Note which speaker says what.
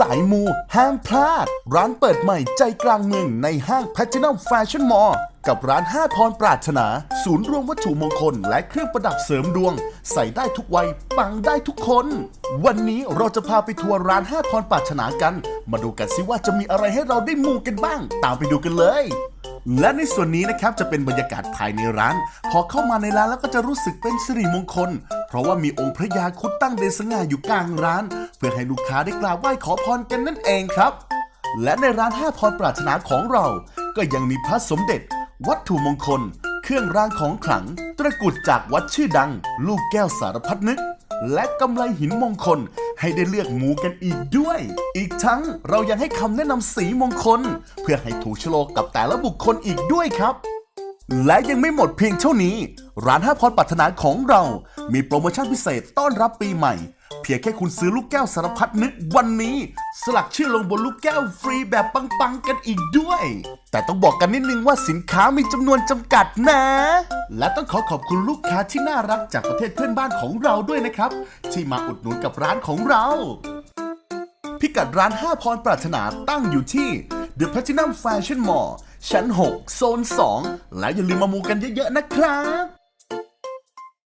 Speaker 1: สายมูห้ามพลาด ร้านเปิดใหม่ใจกลางเมืองในห้าง Platinum Fashion Mall กับร้าน5พรปรารถนา ศูนย์รวมวัตถุมงคลและเครื่องประดับเสริมดวง ใส่ได้ทุกวัย ปังได้ทุกคน วันนี้เราจะพาไปทัวร์ร้าน5พรปรารถนากัน มาดูกันสิว่าจะมีอะไรให้เราได้มูกันบ้าง ตามไปดูกันเลยและในส่วนนี้นะครับจะเป็นบรรยากาศภายในร้าน พอเข้ามาในร้านแล้วก็จะรู้สึกเป็นสิริมงคล เพราะว่ามีองค์พระยาคุดตั้งเด่นสง่าอยู่กลางร้าน เพื่อให้ลูกค้าได้กราบไหว้ขอพรกันนั่นเองครับ และในร้านห้าพรปรารถนาของเรา ก็ยังมีพระสมเด็จ วัตถุมงคล เครื่องรางของขลัง ตระกรุดจากวัดชื่อดัง ลูกแก้วสารพัดนึก และกำไลหินมงคลให้ได้เลือกหมูกันอีกด้วย อีกทั้งเรายังให้คำแนะนำสีมงคล เพื่อให้ถูกโฉลกกับแต่ละบุคคลอีกด้วยครับ และยังไม่หมดเพียงเท่านี้ ร้านห้าพรปรารถนาของเรา มีโปรโมชั่นพิเศษต้อนรับปีใหม่ เพียงแค่คุณซื้อลูกแก้วสารพัดนึกวันนี้ สลักชื่อลงบนลูกแก้วฟรีแบบปังๆกันอีกด้วย แต่ต้องบอกกันนิดนึงว่าสินค้ามีจำนวนจำกัดนะ และต้องขอขอบคุณลูกค้าที่น่ารักจากประเทศเพื่อนบ้านของเราด้วยนะครับ ที่มาอุดหนุนกับร้านของเรา พิกัดร้าน5พรปรารถนาตั้งอยู่ที่ The Platinum Fashion Mall ชั้น 6 โซน 2 และอย่าลืมมามูกันเยอะ ๆ นะครับ